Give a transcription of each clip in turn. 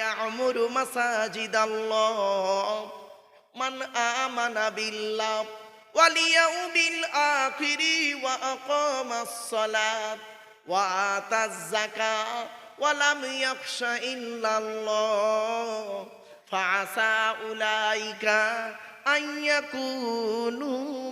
ইয়ামুরু মাসাজিদাল্লাহ। মান আমানা বিল্লাহ। ওয়া আকামাস সালাত। ওয়া আতাজ যাকাত। ওয়া লাম ইয়াখশা ইল্লাল্লাহ। ফাআসা উলাইকা আন ইয়াকুনু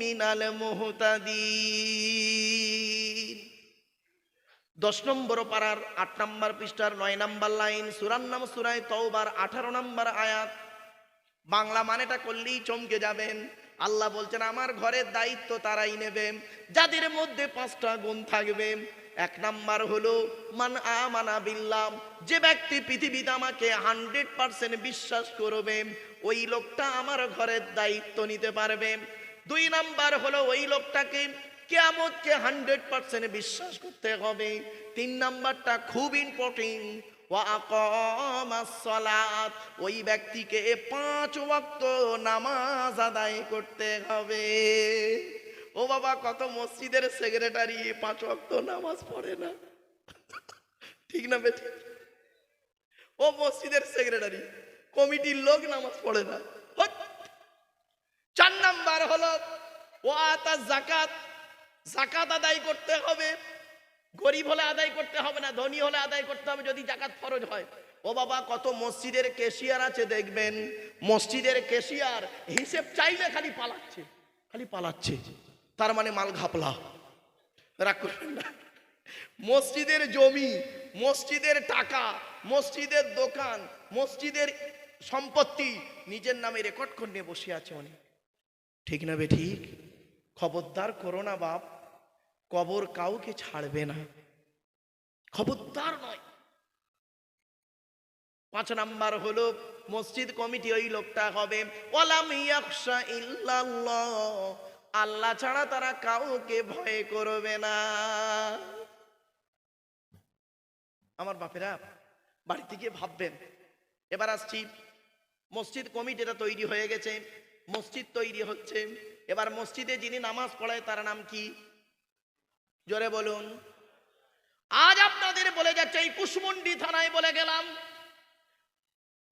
মিনাল মুহতাদিন। দশ নম্বর পাড়ার আট নম্বর পৃষ্ঠার নয় নম্বর লাইন, সুরার নাম সুরায় তওবার, আঠারো নম্বর আয়াত। বাংলা মানেটা করলেই চমকে যাবেন। আল্লাহ বলছেন, আমার ঘরের দায়িত্ব তারাই নেবে। যাদের মধ্যে পাঁচটা গুণ থাকবে। এক নাম্বার হলো, মান আমানা বিল্লাম যে ব্যক্তি পৃথিবীতে আমাকে হান্ড্রেড পার্সেন্ট বিশ্বাস করবে, ওই লোকটা আমার ঘরের দায়িত্ব নিতে পারবে। দুই নাম্বার হলো, ওই লোকটাকে কেয়ামতকে হান্ড্রেড পার্সেন্ট বিশ্বাস করতে হবে। তিন নাম্বারটা খুব ইম্পর্টেন্ট। সালাত, ওই ব্যক্তিকে পাঁচ ওয়াক্ত নামাজ আদায় করতে হবে। ও বাবা, কত মসজিদের সেক্রেটারি পাঁচ ওয়াক্ত নামাজ পড়ে না? ঠিক না বেটি? ও মসজিদের সেক্রেটারি, কমিটির লোক নামাজ পড়ে না। চার নাম্বার হলো ও আতা জাকাত জাকাত আদায় করতে হবে। গরিব হলে আদায় করতে হবে না, ধনী হলে আদায় করতে হবে যদি জাকাত ফরজ হয়। ও বাবা, কত মসজিদের কেশিয়ার আছে দেখবেন। মসজিদের কেশিয়ার হিসেব চাইলে খালি পালাচ্ছে খালি পালাচ্ছে। তার মানে মাল ঘাপলা। রাগ করবেন না। মসজিদের জমি, মসজিদের টাকা, মসজিদের দোকান, মসজিদের সম্পত্তি নিজের নামে রেকর্ড করে বসে আছে অনেক। ঠিক না বে ঠিক? খবরদার করো না বাপ, কবর কাউকে ছাড়বে না। খবরদার নয়। পাঁচ নাম্বার হলো, মসজিদ কমিটি ওই লোকটা হবে। আল্লাহ ছাড়া তারা কাউকে ভয় করবে না। আমার বাপেরা বাড়ি থেকে ভাববেন। এবার আসছি। মসজিদ কমিটিটা তৈরি হয়ে গেছে। মসজিদ তৈরি হচ্ছে। এবার মসজিদে যিনি নামাজ পড়ায় তার নাম কি? জোরে বলুন। আজ আপনাদের বলে যাচ্ছে, এই কুশমন্ডি থানায় বলে গেলাম,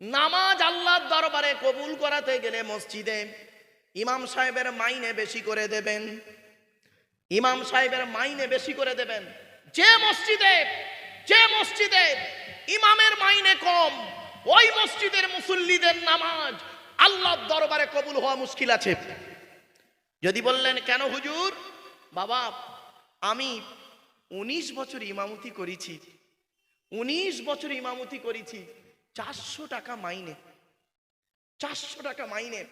নামাজ আল্লাহর দরবারে কবুল করাতে গেলে মসজিদে ইমাম সাহেবের মাইনে বেশি করে দেবেন। ইমাম সাহেবের মাইনে বেশি করে দেবেন। যে মসজিদে যে মসজিদে ইমামের মাইনে কম, ওই মসজিদের মুসল্লিদের নামাজ আল্লাহর দরবারে কবুল হওয়া মুশকিল আছে। যদি বললেন, কেন হুজুর? বাবা, আমি উনিশ বছর ইমামতি করেছি। উনিশ বছর ইমামতি করেছি, চারশো টাকা মাইনে। চারশো টাকা মাইনে।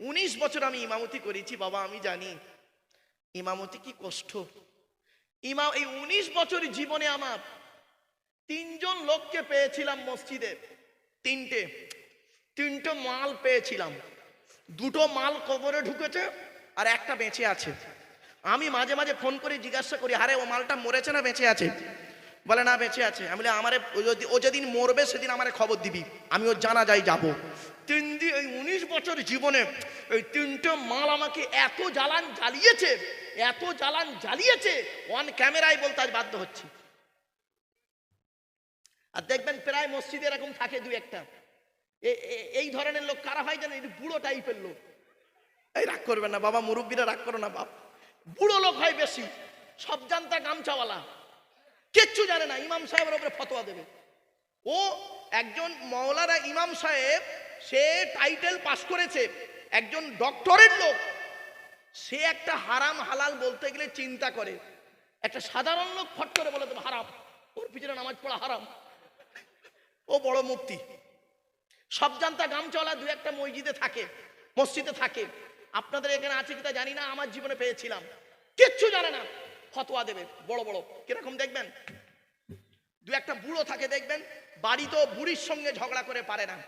উনিশ বছর আমি ইমামতি করেছি, বাবা, আমি জানি। ইমামতি কি কষ্ট। ইমা, এই উনিশ বছর জীবনে আমার তিনজন লোককে পেয়েছিলাম মসজিদে। তিনটে। তিনটে মাল পেয়েছিলাম। দুটো মাল কবরে ঢুকেছে আর একটা বেঁচে আছে। আমি মাঝে মাঝে ফোন করে জিজ্ঞাসা করি, আরে, ও মালটা মরেছে না বেঁচে আছে? বলে, না, বেঁচে আছে। আমি বলি, আমারে, ও যেদিন মরবে, সেদিন আমারে খবর দিবি। আমি ওর জানা যাই যাব। তিন দিন এই উনিশ বছর জীবনে এই তিনটে মাল আমাকে এত জ্বালান জ্বালিয়েছে, এত জ্বালান জ্বালিয়েছে অন ক্যামেরায় বলতে আজ বাধ্য হচ্ছি। আর দেখবেন প্রায় মসজিদে এরকম থাকে দু একটা। এই ধরনের লোক কারা হয় জানেন? বুড়ো টাইপের লোক। এই রাগ করবেন না বাবা, মুরব্বীরা রাগ করো না বাপ। বুড়ো লোক হয় বেশি, সব জানতা গামছাওয়ালা। কিচ্ছু জানে না, ইমাম সাহেবের ওপরে ফতোয়া দেবে। ও একজন মৌলানা ইমাম সাহেব, সে টাইটেল পাস করেছে, একজন ডক্টরের লোক। সে একটা হারাম হালাল বলতে গেলে চিন্তা করে। একটা সাধারণ লোক ফট করে বলে দেবে, হারাম। ওর পিছনে নামাজ পড়া হারাম। ও বড় মুক্তি সব জানতা গামচলা দু একটা মসজিদে থাকে মসজিদে থাকে। আপনাদের এখানে আছে কিনা জানি না, আমার জীবনে পেয়েছিলাম। কিচ্ছু জানে না। ফতোয়া দেবে, বড় বড়। কীরকম দেখবেন? দু একটা বুড়ো থাকে, দেখবেন? বাড়ি তো বুড়ির সঙ্গে ঝগড়া করে পারে না।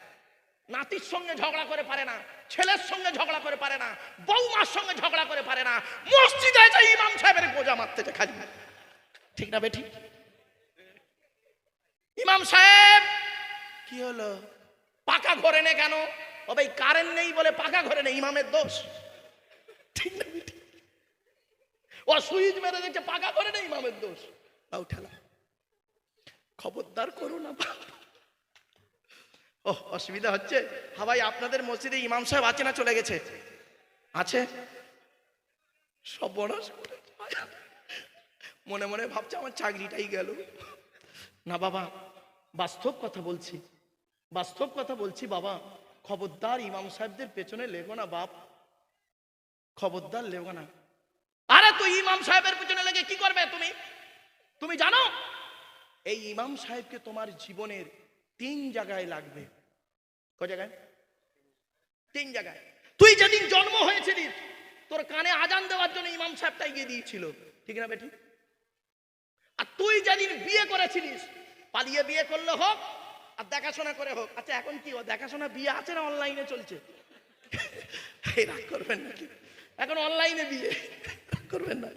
নাতির সঙ্গে ঝগড়া করে পারে না। ছেলের সঙ্গে ঝগড়া করে পারে না। বৌমার সঙ্গে ঝগড়া করে পারে না। মসজিদে যাই ইমাম সাহেবের গোজা মারতে খালি। ঠিক না বেঠিক ইমাম সাহেব! কি হলো? পাকা ঘরে নে কেন? ও ভাই কারেন্ট নেই বলে পাকা ঘরে নেই ইমামের দোষ। ঠিক না? ও সুইচ মেরে দেখছে পাকা ঘরে নেই ইমামের দোষ। তাও ঠেলা। খবরদার করো না। ও অসুবিধা হচ্ছে। ভাই আপনাদের মসজিদে ইমাম সাহেব আছে না চলে গেছে? আছে? সব বড় মনে মনে ভাবছে আমার চাকরিটাই গেল। না, বাবা, বাস্তব কথা বলছি। বাস্তব কথা বলছি, বাবা। খবরদার ইমাম সাহেবদের পেছনে লেগো না, বাপ। খবরদার লেগো না। আরে তুই ইমাম সাহেবের পেছনে লেগে কি করবে তুমি? তুমি জানো, এই ইমাম সাহেবকে তোমার জীবনের তিন জায়গায় লাগবে। ক জায়গায়? তিন জায়গায়। তুই যেদিন জন্ম হয়েছিলিস, তোর কানে আজান দেওয়ার জন্য ইমাম সাহেবটা গিয়ে দিয়েছিল। ঠিক না বেটি আর তুই যেদিন বিয়ে করেছিলিস, পালিয়ে বিয়ে করলে হোক আর দেখাশোনা করে হোক। আচ্ছা এখন কি ও দেখাশোনা বিয়ে আছে না অনলাইনে চলছে? রাগ করবেন নাকি? এখন অনলাইনে বিয়ে। করবেন না।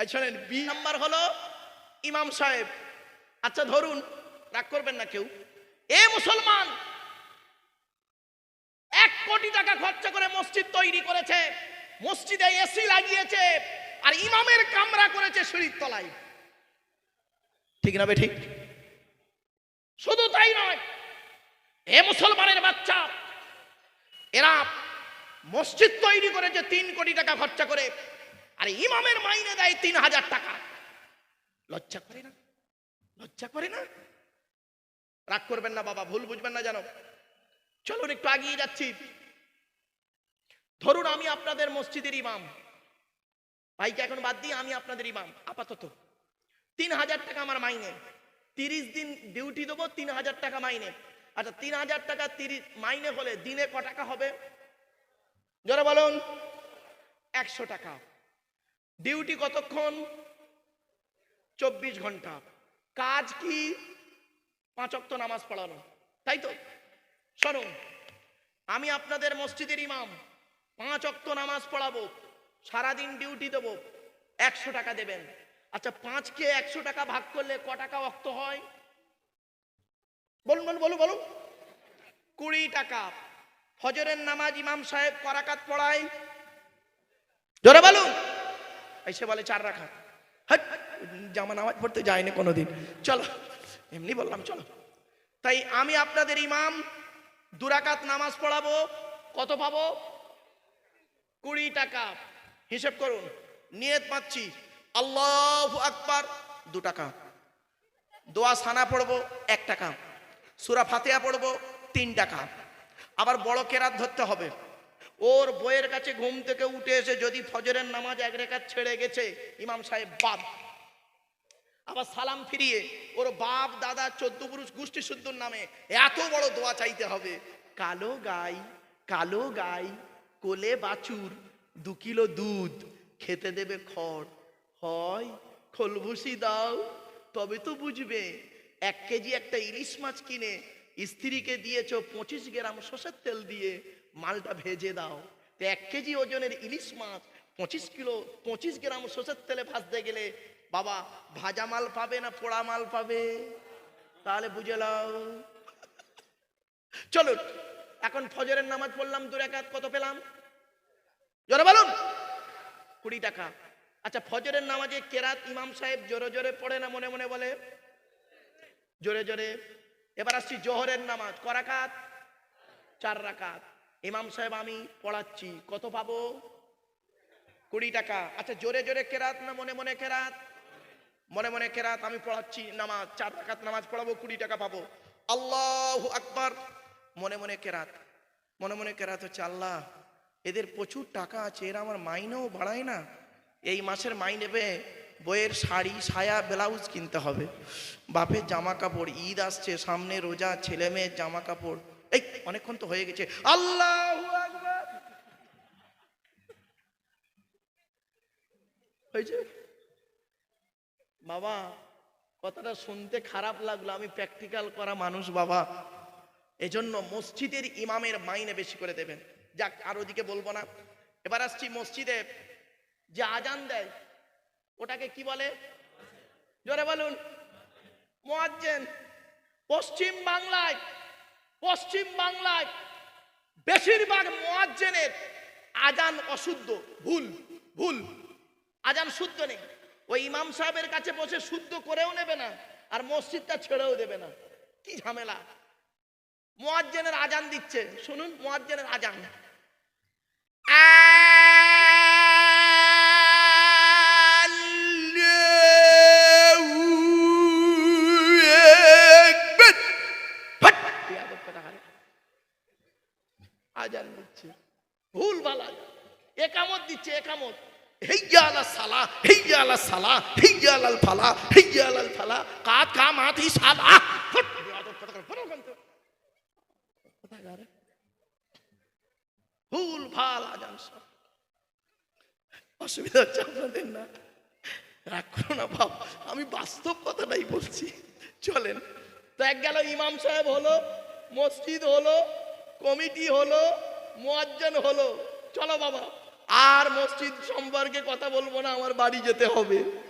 এই শোনেন বি নাম্বার হলো ইমাম সাহেব। আচ্ছা ধরুন, রাগ করবেন না কেউ। এ মুসলমান, এক কোটি টাকা খরচা করে মসজিদ তৈরি করেছে, মসজিদে এসি লাগিয়েছে, আর ইমামের কামরা করেছে সিঁড়ির তলায়। ঠিক না বে ঠিক? শুধু তাই নয়, এ মুসলমানের বাচ্চা, এরা মসজিদ তৈরি করেছে তিন কোটি টাকা খরচা করে, আর ইমামের মাইনে দেয় তিন হাজার টাকা। লজ্জা করে না? লজ্জা করে না? রাগ করবেন না বাবা, ভুল বুঝবেন না জানো। চলুন, একটু আগিয়ে যাচ্ছি। ধরুন, আমি আপনাদের মসজিদের ইমাম। ভাইকে এখন বাদ দিয়ে আমি আপনাদের ইমাম, আপাতত। তিন হাজার টাকা আমার মাইনে। তিরিশ দিন ডিউটি দেবো, তিন হাজার টাকা মাইনে। আচ্ছা তিন হাজার টাকা তিরিশ মাইনে হলে দিনে ক টাকা হবে? জোরে বলুন। একশো টাকা। ডিউটি কতক্ষণ? চব্বিশ ঘণ্টা। কাজ কি? পাঁচ অক্ত নামাজ পড়ানো। তাই তো? শোনো, আমি আপনাদের মসজিদের ইমাম। পাঁচ অক্ত নামাজ পড়াবো। সারাদিন ডিউটি দেবো। একশো টাকা দেবেন। আচ্ছা পাঁচকে একশো টাকা ভাগ করলে ক টাকা অক্ত হয়? বলুন বলুন বলুন বলুন। কুড়ি টাকা। ফজরের নামাজ ইমাম সাহেব করাকাত পড়ায়। জোরে বলুন। এসে বলে, চার রাখা জামা নামাজ পড়তে যায়নি কোনোদিন। চলো, এমনি বললাম, চলো। তাই আমি আপনাদের ইমাম দুরাকাত নামাজ পড়াবো। কত পাবো? কুড়ি টাকা। হিসেব করুন। নিয়ত পাচ্ছি। আল্লাহ আকবার, দু টাকা। দোয়া সানা পড়ব, এক টাকা। সুরা ফাতেহা পড়ব, তিন টাকা। আবার বড় কেরাত ধরতে হবে। ওর বইয়ের কাছে ঘুম থেকে উঠে এসে যদি ফজরের নামাজ এক রেখাত ছেড়ে গেছে, ইমাম সাহেব বাদ আবার সালাম ফিরিয়ে, ওর বাপ, দাদা, চোদ্দ পুরুষ গোষ্ঠী শুদ্ধর নামে এত বড় দোয়া চাইতে হবে। কালো গাই কালো গাই, কোলে বাছুর, দু কিলো দুধ, খেতে দেবে খড়। হয় খোলভুসি দাও, তবে তো বুঝবে, এক কেজি একটা ইলিশ মাছ কিনে স্ত্রীকে দিয়েছ পঁচিশ গ্রাম সর্ষের তেল দিয়ে, মালটা ভেজে দাও। তো এক কেজি ওজনের ইলিশ মাছ পঁচিশ কিলো, পঁচিশ গ্রাম সর্ষের তেলে ভাজতে গেলে বাবা, ভাজা মাল পাবে না পোড়া মাল পাবে? তাহলে বুঝে লাও চলুন, এখন ফজরের নামাজ পড়লাম, দু রেখাত কত পেলাম? জোরে বলুন। কুড়ি টাকা। আচ্ছা ফজরের নামাজে কেরাত ইমাম সাহেব জোরে জোরে পড়ে না মনে মনে বলে? জোরে জোরে। এবার আসছি জোহরের নামাজ করাকাত চার রাকাত। ইমাম সাহেব, আমি পড়াচ্ছি, কত পাবো? কুড়ি টাকা। আচ্ছা জোরে জোরে কেরাত না মনে মনে কেরাত? মনে মনে কেরাত, আমি পড়াচ্ছি নামাজ, চার রাকাত নামাজ পড়াবো, কুড়ি টাকা পাবো। আল্লাহ আকবার। মনে মনে কেরাত। মনে মনে কেরাত হচ্ছে আল্লাহ, এদের প্রচুর টাকা আছে, এরা আমার মাইনেও বাড়ায় না। এই মাসের মাইনে পেয়ে বইয়ের শাড়ি, সায়া, ব্লাউজ কিনতে হবে। বাপের জামা কাপড় ঈদ আসছে, সামনে রোজা, ছেলে মেয়ের জামা কাপড় এই, অনেকক্ষণ তো হয়ে গেছে। আল্লাহ হয়েছে? বাবা, কথাটা শুনতে খারাপ লাগল। আমি প্র্যাকটিক্যাল করা মানুষ, বাবা। এজন্য মসজিদের ইমামের মাইনে বেশি করে দেবেন। যাক, আর ওদিকে বলব না। এবার আসছি মসজিদে। যে আজান দেয়, ওটাকে কি বলে? জোরে বলুন। মোয়াজ্জেন, পশ্চিম বাংলায় পশ্চিম বাংলায় বেশিরভাগ মোয়াজ্জেনের আজান অশুদ্ধ, ভুল ভুল। আজান শুদ্ধ নেই। ওই ইমাম সাহেবের কাছে বসে শুদ্ধ করেও নেবে না, আর মসজিদটা ছেড়েও দেবে না। কি ঝামেলা। মোয়াজ্জেনের আজান দিচ্ছে। শুনুন, মোয়াজ্জেনের আজান। আজান দিচ্ছে। ভুল একামত দিচ্ছে, একামত। ভুল অসুবিধা হচ্ছে আপনাদের না? রাগ করো না আমি বাস্তব কথাটাই বলছি। চলেন। তো এক গেল ইমাম সাহেব হলো মসজিদ হলো, কমিটি হলো, মোয়াজ্জান হলো। চলো বাবা, আর মসজিদ সম্পর্কে কথা বলব না, আমার বাড়ি যেতে হবে।